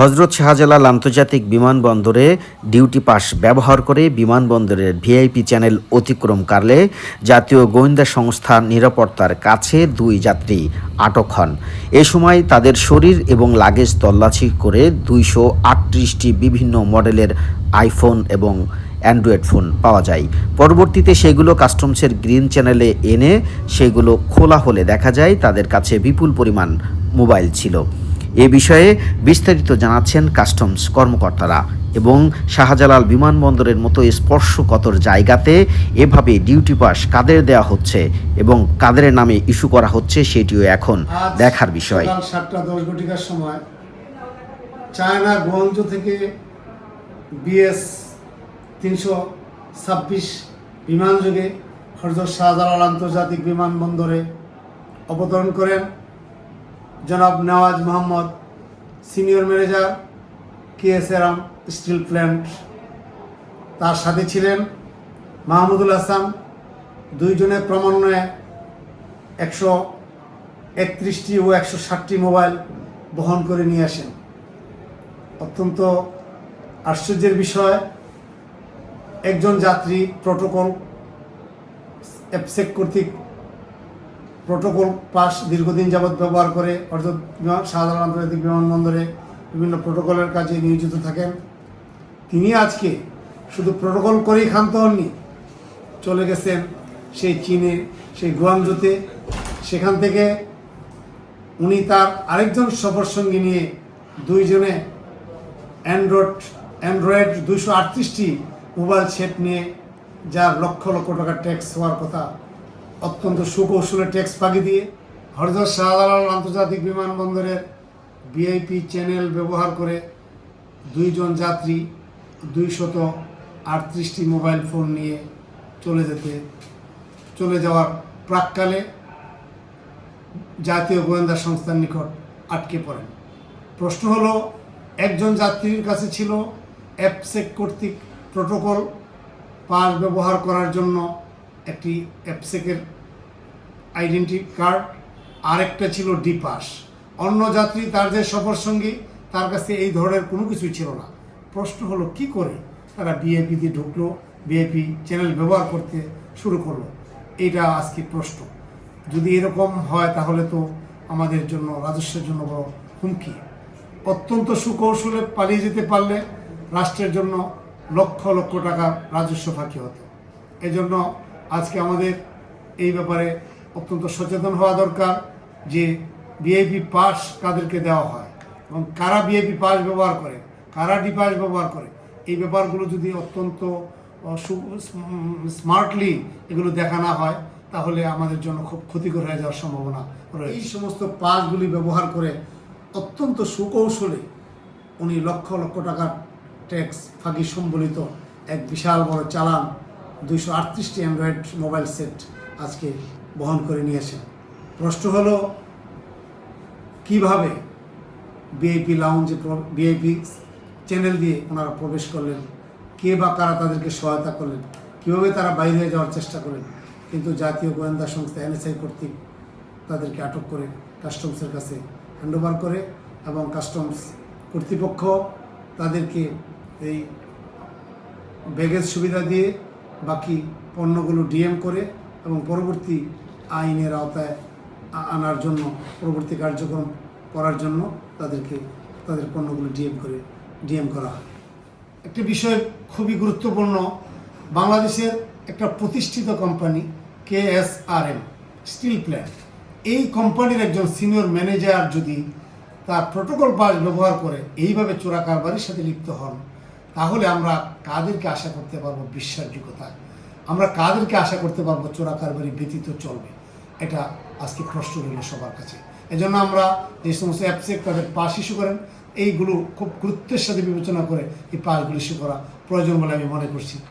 হজরত শাহজালাল আন্তর্জাতিক বিমানবন্দরে ডিউটি পাস ব্যবহার করে বিমানবন্দরের ভিআইপি চ্যানেল অতিক্রম অতিক্রমকালে জাতীয় গোয়েন্দা সংস্থার নিরাপত্তার কাছে দুই যাত্রী আটক হন। এ সময় তাদের শরীর এবং লাগেজ তল্লাশি করে দুইশো আটত্রিশটি বিভিন্ন মডেলের আইফোন এবং অ্যান্ড্রয়েড ফোন পাওয়া যায়। পরবর্তীতে সেগুলো কাস্টমসের গ্রিন চ্যানেলে এনে সেগুলো খোলা হলে দেখা যায় তাদের কাছে বিপুল পরিমাণ মোবাইল ছিল। এ বিষয়ে বিস্তারিত জানাচ্ছেন কাস্টমস কর্মকর্তারা এবং শাহজালাল বিমানবন্দরের মতো স্পর্শকতর জায়গাতে এভাবে ডিউটি পাস কাদের দেওয়া হচ্ছে এবং কাদের নামে ইস্যু করা হচ্ছে সেটিও এখন দেখার বিষয়। সাতটা দশ ঘটিকার সময় চায়না গোয়াংজো থেকে বিএস তিনশো ছাব্বিশ বিমান বিমানযোগে হরজত শাহজালাল আন্তর্জাতিক বিমানবন্দরে অবতরণ করেন। জনাব Nawaz Mohammad, senior manager K S RM steel plant. তার সাথে ছিলেন মাহমুদুল হাসান, দুইজনের ক্রমান্বয়ে একশো একত্রিশটি ও একশো ষাটটি মোবাইল বহন করে নিয়ে আসেন। অত্যন্ত আশ্চর্যের বিষয়, একজন যাত্রী প্রোটোকল অ্যাপসেক কর্তৃক প্রোটোকল পাস দীর্ঘদিন যাবৎ ব্যবহার করে, অর্থাৎ শাহজালাল আন্তর্জাতিক বিমানবন্দরে বিভিন্ন প্রোটোকলের কাজে নিয়োজিত থাকেন। তিনি আজকে শুধু প্রোটোকল করেই ক্ষান্ত হননি, চলে গেছেন সেই চীনে, সেই গুয়াংজুতে। সেখান থেকে উনি তার আরেকজন সফর সঙ্গী নিয়ে দুইজনে অ্যান্ড্রয়েড অ্যান্ড্রয়েড দুশো আটত্রিশটি মোবাইল সেট নিয়ে, যার লক্ষ লক্ষ টাকা ট্যাক্স হওয়ার কথা অত্যন্ত সুকৌশলে ট্যাক্স ফাঁকি দিয়ে হরজত শাহজালাল আন্তর্জাতিক বিমানবন্দরের ভিআইপি চ্যানেল ব্যবহার করে দুইজন যাত্রী, দুইশত আটত্রিশটি মোবাইল ফোন নিয়ে চলে যেতে, চলে যাওয়ার প্রাককালে জাতীয় গোয়েন্দা সংস্থার নিকট আটকে পড়েন। প্রশ্ন হলো, একজন যাত্রীর কাছে ছিল অ্যাপসেক কর্তৃক প্রোটোকল পাস ব্যবহার করার জন্য একটি অ্যাপসেকের আইডেন্টি কার্ড, আরেকটা ছিল ডি পাস অন্য যাত্রী তার যে সফর সঙ্গী, তার কাছে এই ধরনের কোনো কিছুই ছিল না। প্রশ্ন হলো, কি করে তারা বিএপি দিয়ে ঢুকলো বিএপি চ্যানেল ব্যবহার করতে শুরু করল? এইটা আজকে প্রশ্ন। যদি এরকম হয়, তাহলে তো আমাদের জন্য, রাজস্বের জন্য বড় হুমকি। অত্যন্ত সুকৌশলে পালিয়ে যেতে পারলে রাষ্ট্রের জন্য লক্ষ লক্ষ টাকা রাজস্ব ফাঁকি হতো। এজন্য আজকে আমাদের এই ব্যাপারে অত্যন্ত সচেতন হওয়া দরকার যে বিআইপি পাস কাদেরকে দেওয়া হয় এবং কারা বিআইপি পাস ব্যবহার করে, কারা ডি পাস ব্যবহার করে, এই ব্যাপারগুলো যদি অত্যন্ত স্মার্টলি এগুলো দেখা না হয়, তাহলে আমাদের জন্য খুব ক্ষতিকর হয়ে যাওয়ার সম্ভাবনা রয়েছে। এই সমস্ত পাসগুলি ব্যবহার করে অত্যন্ত সুকৌশলে উনি লক্ষ লক্ষ টাকার ট্যাক্স ফাঁকি সম্বলিত এক বিশাল বড় চালান দুইশো আটত্রিশটি অ্যান্ড্রয়েড মোবাইল সেট আজকে বহন করে নিয়েছেন প্রশ্ন হলো, কীভাবে বিআইপি লাউঞ্জে বিআইপি চ্যানেল দিয়ে ওনারা প্রবেশ করলেন? কে বা কারা তাদেরকে সহায়তা করলেন? কীভাবে তারা বাইরে যাওয়ার চেষ্টা করলেন? কিন্তু জাতীয় গোয়েন্দা সংস্থা এনএসআই কর্তৃক তাদেরকে আটক করে কাস্টমসের কাছে হ্যান্ডওভার করে এবং কাস্টমস কর্তৃপক্ষ তাদেরকে এই ব্যাগেজ সুবিধা দিয়ে বাকি পণ্যগুলো ডিএম করে এবং পরবর্তী আইনের আওতায় আনার জন্য, পরবর্তী কার্যক্রম করার জন্য তাদেরকে, তাদের পণ্যগুলো ডিএম করে, ডিএম করা হয়। একটি বিষয় খুবই গুরুত্বপূর্ণ, বাংলাদেশের একটা প্রতিষ্ঠিত company, K S R M, steel plant. এই কোম্পানির একজন সিনিয়র ম্যানেজার যদি তার প্রোটোকল পাস ব্যবহার করে, এইভাবে চোরা কারবারির সাথে লিপ্ত হন তাহলে আমরা কাদেরকে আশা করতে পারব বিশ্বাসযোগ্যতা? আমরা কাদেরকে আশা করতে পারব চোরা কারবারি ব্যতীত চলবে? এটা আজকে প্রশ্ন রইল সবার কাছে। এজন্য আমরা যে সমস্ত অ্যাপসেক তাদের পাস ইস্যু করেন, এইগুলো খুব গুরুত্বের সাথে বিবেচনা করে এই পাসগুলো ইস্যু করা প্রয়োজন বলে আমি মনে করছি।